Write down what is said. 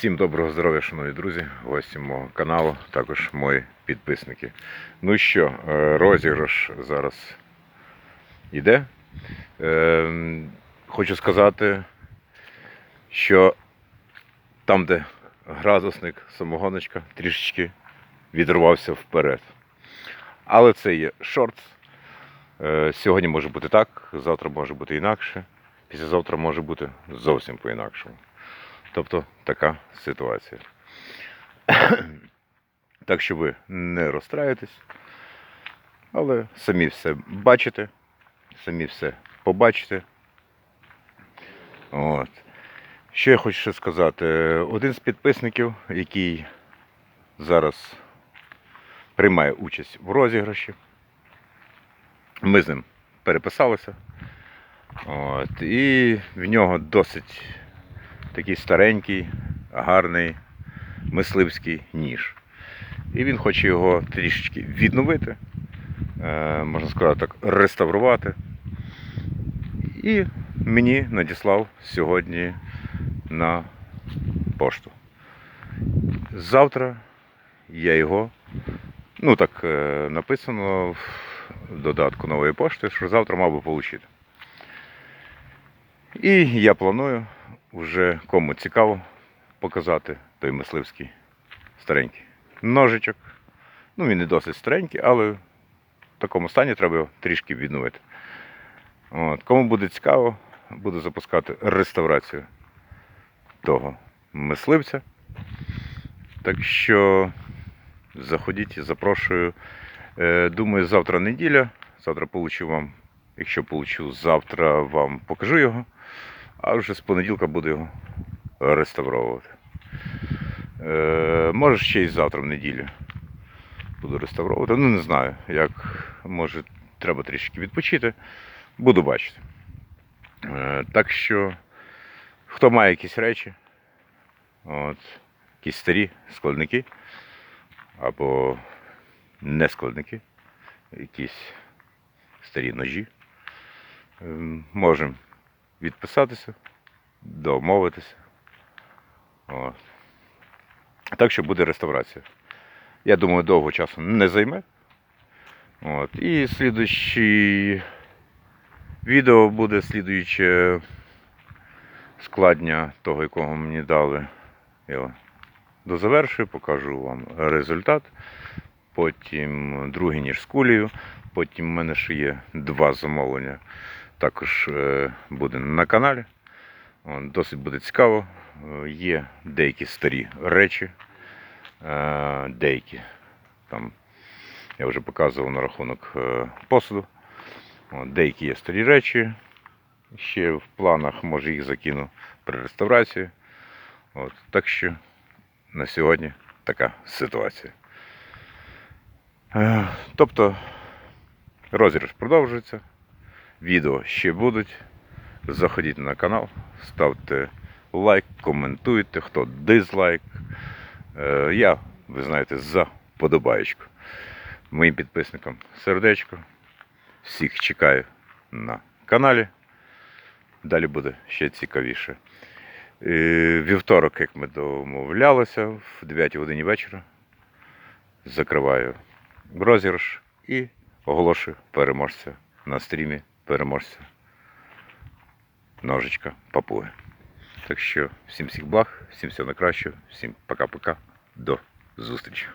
Всім доброго здоров'я, шановні друзі, гості мого каналу, також мої підписники. Ну що, е, розіграш зараз йде. Е, Хочу сказати, що там, де градусник, самогоночка, трішечки відривався вперед. Але це є шортс. Е, Сьогодні може бути так, завтра може бути інакше, післязавтра може бути зовсім по-інакшому. Тобто така ситуація. Так що ви не розстраюєтесь, але самі все бачите, самі все побачите. От. Що я хочу ще сказати? Один з підписників, який зараз приймає участь в розіграші, ми з ним переписалися. От. І в нього досить такий старенький, гарний мисливський ніж. І він хоче його трішечки відновити, е, можна сказати так, реставрувати. І мені надіслав сьогодні на пошту. Завтра я його, ну так е, написано в додатку нової пошти, що завтра мав би отримати. І я планую вже кому цікаво показати той мисливський старенький ножичок. Ну, він не досить старенький, але в такому стані треба його трішки відновити. От. Кому буде цікаво, буду запускати реставрацію того мисливця. Так що заходіть, запрошую. Е, Думаю, завтра неділя. Завтра получу вам, якщо получу, завтра вам покажу його, а вже з понеділка буду його реставровувати. Е, може ще й завтра в неділю буду реставровувати. Ну не знаю, як може треба трішки відпочити. Буду бачити. Е, так що, хто має якісь речі, от, якісь старі складники або не складники, якісь старі ножі, е, можемо відписатися, домовитися. От. Так що буде реставрація. Я думаю, довго часу не займе. От. І слідуючий відео буде слідуюче складення того, якого мені дали. Я дозавершую, покажу вам результат. Потім другий ніж з кулею. Потім в мене ще є два замовлення. Також е, буде на каналі. Досить буде цікаво. Е, Є деякі старі речі, е, деякі там я вже показував на рахунок посуду. Деякі є старі речі. Ще в планах, може їх закину при реставрації. От, так що на сьогодні така ситуація. Тобто розіграш продовжується. Відео ще будуть. Заходіть на канал, ставте лайк, коментуйте, хто дизлайк. Е, Я, ви знаєте, за подобаєчку. Моїм підписникам сердечко. Всіх чекаю на каналі. Далі буде ще цікавіше. Е, Вівторок, як ми домовлялися, в 9 годині вечора закриваю розіграш і оголошую переможця на стрімі переможця ножичка папуги. Так що всім всіх благ, всім всього найкращого, всім пока-пока, до зустрічі.